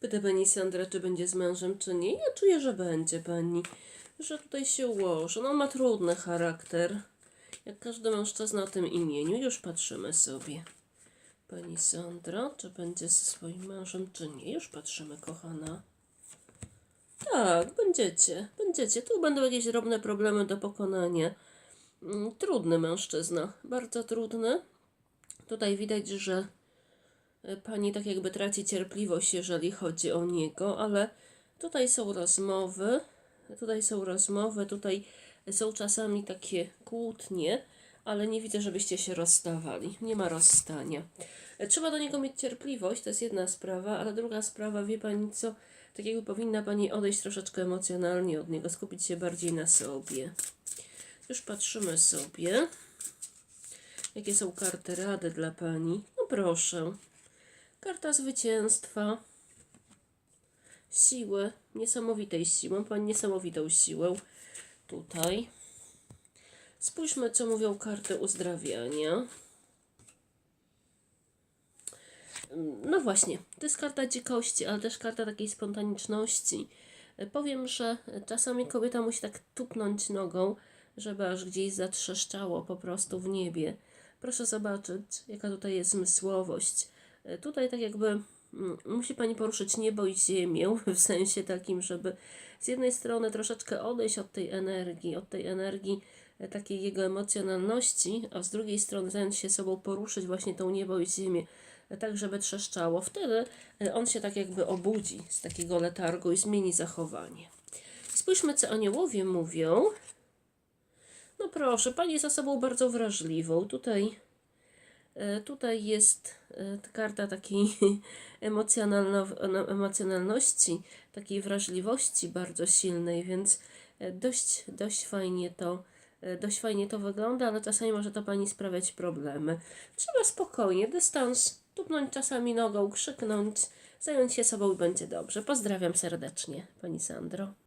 Pyta pani Sandra, czy będzie z mężem, czy nie. Ja czuję, że będzie pani. Że tutaj się ułoży. No ma trudny charakter. Jak każdy mężczyzna o tym imieniu. Już patrzymy sobie. Pani Sandra, czy będzie ze swoim mężem, czy nie. Już patrzymy, kochana. Tak, będziecie. Będziecie. Tu będą jakieś drobne problemy do pokonania. Mm, Trudny mężczyzna. Bardzo trudny. Tutaj widać, że pani tak jakby traci cierpliwość, jeżeli chodzi o niego, ale tutaj są rozmowy, tutaj są rozmowy, tutaj są czasami takie kłótnie, ale nie widzę, żebyście się rozstawali. Nie ma rozstania. Trzeba do niego mieć cierpliwość, to jest jedna sprawa, ale druga sprawa, wie pani co, tak jakby powinna pani odejść troszeczkę emocjonalnie od niego, skupić się bardziej na sobie. Już patrzymy sobie. Jakie są karty rady dla pani? No proszę. Karta zwycięstwa. Siły. Niesamowitej siły. Pani niesamowitą siłę. Tutaj. Spójrzmy, co mówią karty uzdrawiania. No właśnie, to jest karta dzikości, ale też karta takiej spontaniczności. Powiem, że czasami kobieta musi tak tupnąć nogą, żeby aż gdzieś zatrzeszczało po prostu w niebie. Proszę zobaczyć, jaka tutaj jest zmysłowość. Tutaj tak jakby mm, musi Pani poruszyć niebo i ziemię, w sensie takim, żeby z jednej strony troszeczkę odejść od tej energii, od tej energii e, takiej jego emocjonalności, a z drugiej strony zająć się sobą, poruszyć właśnie tą niebo i ziemię, e, tak żeby trzeszczało. Wtedy e, on się tak jakby obudzi z takiego letargu i zmieni zachowanie. Spójrzmy, co aniołowie mówią. No proszę, pani jest osobą bardzo wrażliwą. Tutaj, tutaj jest karta takiej emocjonalno, no, emocjonalności, takiej wrażliwości bardzo silnej, więc e, dość, dość fajnie to e, dość fajnie to wygląda, ale czasami może to pani sprawiać problemy. Trzeba spokojnie, dystans, tupnąć czasami nogą, krzyknąć, zająć się sobą i będzie dobrze. Pozdrawiam serdecznie, pani Sandro.